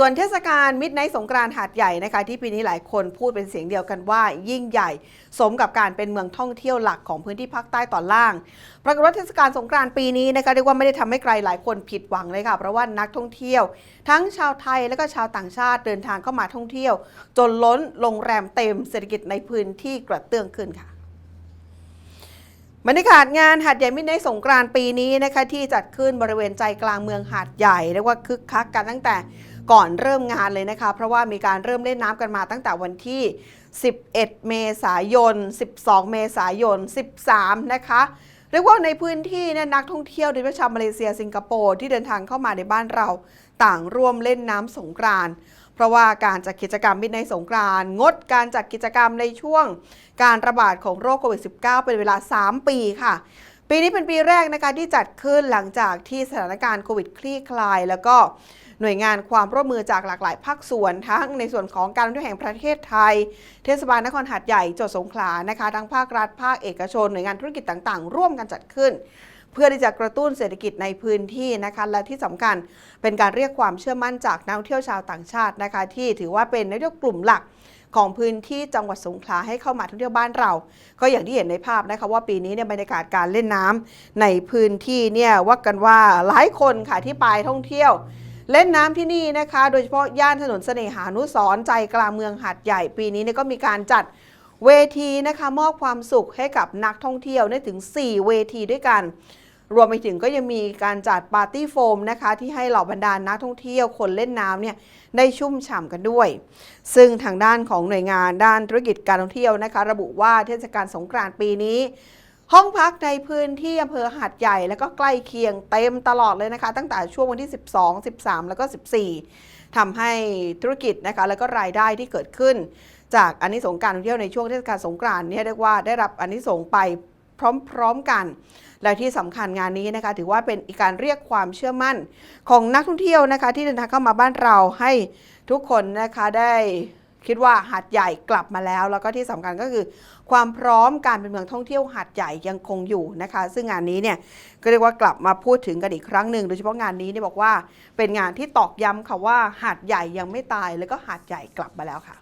ส่วนเทศกาลมิดไนท์สงกรานต์หาดใหญ่นะคะ ที่ปีนี้หลายคนพูดเป็นเสียงเดียวกันว่า ยิ่งใหญ่ สมกับการเป็นเมืองท่องเที่ยวหลักของพื้นที่ภาคใต้ตอนล่าง ปรากฏว่าเทศกาลสงกรานต์ปีนี้นะคะเรียกว่าไม่ได้ทำให้ใครหลายคนผิดหวังเลยค่ะเพราะว่านักท่องเที่ยว ทั้งชาวไทยและก็ชาวต่างชาติเดินทางเข้ามาท่องเที่ยว จนล้นโรงแรมเต็มเศรษฐกิจในพื้นที่กระเตื้องขึ้นค่ะบรรยากาศงานหาดใหญ่มิตรในสงกรานต์ปีนี้นะคะที่จัดขึ้นบริเวณใจกลางเมืองหาดใหญ่เรียกว่าคึกคักกันตั้งแต่ ก่อนเริ่มงานเลยนะคะ เพราะว่ามีการเริ่มเล่นน้ำกันมาตั้งแต่วันที่ 11 เมษายน 12 เมษายน 13 นะคะเรียกว่าในพื้นที่เนี่ยนักท่องเที่ยวโดยเฉพาะชาวมาเลเซียสิงคโปร์ที่เดินทางเข้ามาในบ้านเราต่างร่วมเล่นน้ำสงกรานต์เพราะว่าการจัดกิจกรรมมิตรในสงกรานต์งดการจัดกิจกรรมในช่วงการระบาดของโรคโควิด -19 เป็นเวลา 3 ปีค่ะ ปีนี้เป็นปีแรกนะคะที่จัดขึ้นหลังจากที่สถานการณ์โควิดคลี่คลาย แล้วก็หน่วยงานความร่วมมือจากหลากหลายภาคส่วนทั้งในส่วนของการท่องเที่ยวแห่งประเทศไทย เทศบาลนครหาดใหญ่จังหวัดสงขลานะคะทั้งภาครัฐภาคเอกชน หน่วยงานธุรกิจต่างๆ ร่วมกันจัดขึ้น เพื่อที่จะกระตุ้นเศรษฐกิจในพื้นที่นะคะและที่สำคัญเป็นการเรียกความเชื่อมั่นจากนักท่องเที่ยวชาวต่างชาตินะคะที่ถือว่าเป็นนักท่องเที่ยวกลุ่มหลัก ของพื้นที่จังหวัดสงขลาให้เข้ามาท่องเที่ยวบ้านเรา ก็อย่างที่เห็นในภาพนะคะว่าปีนี้เนี่ยบรรยากาศการเล่นน้ำในพื้นที่เนี่ยว่ากันว่าหลายคนค่ะที่ไปท่องเที่ยวเล่นน้ำที่นี่นะคะ โดยเฉพาะย่านถนนเสน่หานุสรใจกลางเมืองหาดใหญ่ปีนี้เนี่ยก็มีการจัดเวทีนะคะมอบความสุขให้กับนักท่องเที่ยวได้ถึง 4 เวทีด้วยกัน รวมไปถึงก็ยังมีการจัดปาร์ตี้โฟมนะคะที่ให้เหล่าบรรดานักท่องเที่ยวคนเล่นน้ำเนี่ยได้ชุ่มฉ่ำกันด้วย ซึ่งทางด้านของหน่วยงานด้านธุรกิจการท่องเที่ยวนะคะ ระบุว่าเทศกาลสงกรานต์ปีนี้ ห้องพักในพื้นที่อำเภอหาดใหญ่ แล้วก็ใกล้เคียงเต็มตลอดเลยนะคะ ตั้งแต่ช่วงวันที่ 12 13 แล้วก็ 14ทำให้ธุรกิจนะคะแล้วก็รายได้ที่เกิดขึ้น จากอานิสงส์การท่องเที่ยวในช่วงเทศกาลสงกรานต์เนี่ยเรียกว่าได้รับอานิสงส์ไป พร้อมๆกัน และที่สำคัญงานนี้นะคะ ถือว่าเป็นการเรียกความเชื่อมั่นของนักท่องเที่ยวนะคะ ที่เดินทางเข้ามาบ้านเราให้ทุกคนนะคะได้คิดว่าหาดใหญ่กลับมาแล้ว แล้วก็ที่สำคัญก็คือ ความพร้อมการเป็นเมืองท่องเที่ยวหาดใหญ่ยังคงอยู่นะคะ ซึ่งงานนี้เนี่ยก็เรียกว่ากลับมาพูดถึงกันอีกครั้งหนึ่งโดยเฉพาะงานนี้เนี่ยบอกว่าเป็นงานที่ตอกย้ำค่ะว่าหาดใหญ่ยังไม่ตายแล้วก็หาดใหญ่กลับมาแล้วค่ะ